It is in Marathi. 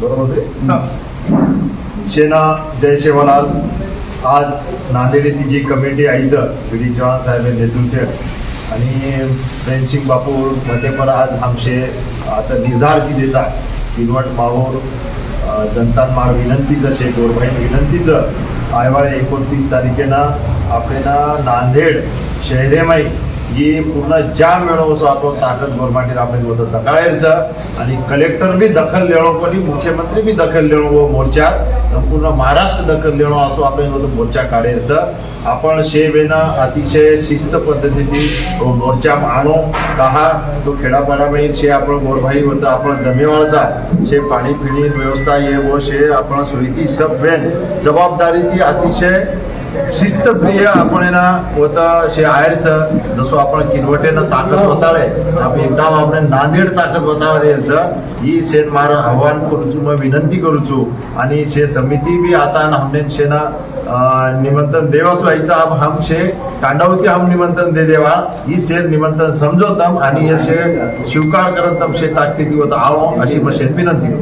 बरोबर आहे? शेना जय सेवालाल आज नांदेड येथील जी कमिटी आईचं पी डी चव्हाण साहेब नेतृत्व आणि प्रेमसिंग बापू मध्ये पण आज आमचे आता निर्धार कितेचा किनवट माहूर अ, जनतान मार विनंतीचं शे गोरबाईन विनंतीचं आयवाळे एकोणतीस तारखेनं आपल्याला नांदेड शहरेमाई ही पूर्ण जाम वेळो असो आपण ताकद गोरमाटीर आपण होतं दकाळेरचं आणि कलेक्टर बी दखल लेणो पण मुख्यमंत्री बी दखल लेणो व मोर्चा संपूर्ण महाराष्ट्र दखल लेणो असो आपण होतो मोर्चा काढायचं. आपण शेवेनं अतिशय शिस्त पद्धतीने तो मोर्चा आणो कहा तो खेडापाडाबाई शे आपण गोरभाई होतं आपण जमेवाळचा शे पाणी पिणी व्यवस्था ये व शे आपण सुईती सब वेन. जबाबदारी ती अतिशय शिस्तप्रिय आपण आहे ना होता शे आहेरचं जसं आपण किनवटेनं ताकद वताळे आपण एकदा आपण नांदेड ताकद वताळ द्यायचं ही शेन मार आव्हान करूचू मग विनंती करूचू. आणि शे समिती बी आता हमने शेना अं, निमंत्रण देवासो आईचा हम हम शे कांडावती हम निमंत्रण दे देवा. ही शे निमंत्रण समजवतम आणि हे शे स्वीकार करत तम शे ताकदी होत आहो अशी मग शेन विनंती